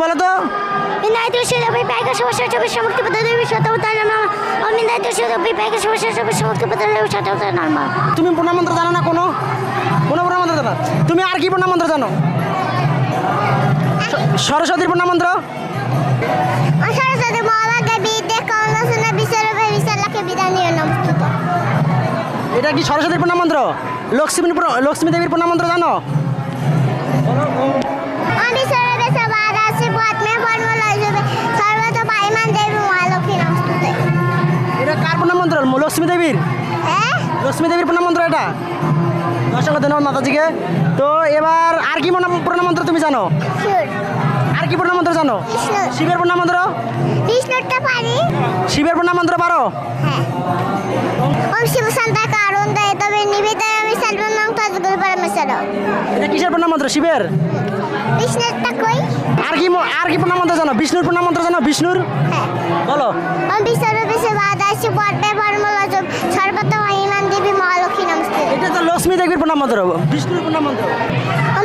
বলো তো সমস্যা চব্বিশ মুক্তি পদ দেবী শতবতার নাম অমিনায়ক সুদ বিপাক সমস্যা চব্বিশ মুক্তি পদ দেবী শতবতার নাম তুমি প্রণামন্ত্র জানো না কোনো? কোনো প্রণামন্ত্র জানো? তুমি আর কি প্রণামন্ত্র জানো? স- সরস্বতীর প্রণামন্ত্র সরস্বতী মহাভাগ্যে বিদ্যে কর্ণসুনা বিশ্বরূপে বিশালাকে বিধান নিয়ে নমস্তুত এটা কি সরস্বতীর প্রণামন্ত্র লক্ষ্মী লক্ষ্মী দেবীর প্রণামন্ত্র জানো? লক্ষ্মী দেবীর? হ্যাঁ। লক্ষ্মী দেবীর প্রণামন্ত্র এটা? অসংখ্য ধন্যবাদ মাতাজিকে। তো এবার আর কি প্রণাম- প্রণামন্ত্র তুমি জানো? আর কি প্রণামন্ত্র জানো? বিষ্ণু শিবের প্রণামন্ত্র বিষ্ণুরটা পারি শিবের প্রণামন্ত্র পারো? হ্যাঁ। এটা কিসের শিবের? আর কি ম- আর কি প্রণামন্ত্র জানো? বিষ্ণুর প্রণামন্ত্র জানো? বিষ্ণুর? হ্যাঁ। বলো। বিশ্বরূপে সেবাদাসী লক্ষ্মী দেবীর প্রণামন্ত্র বিষ্ণুর প্রণামন্ত্র ওম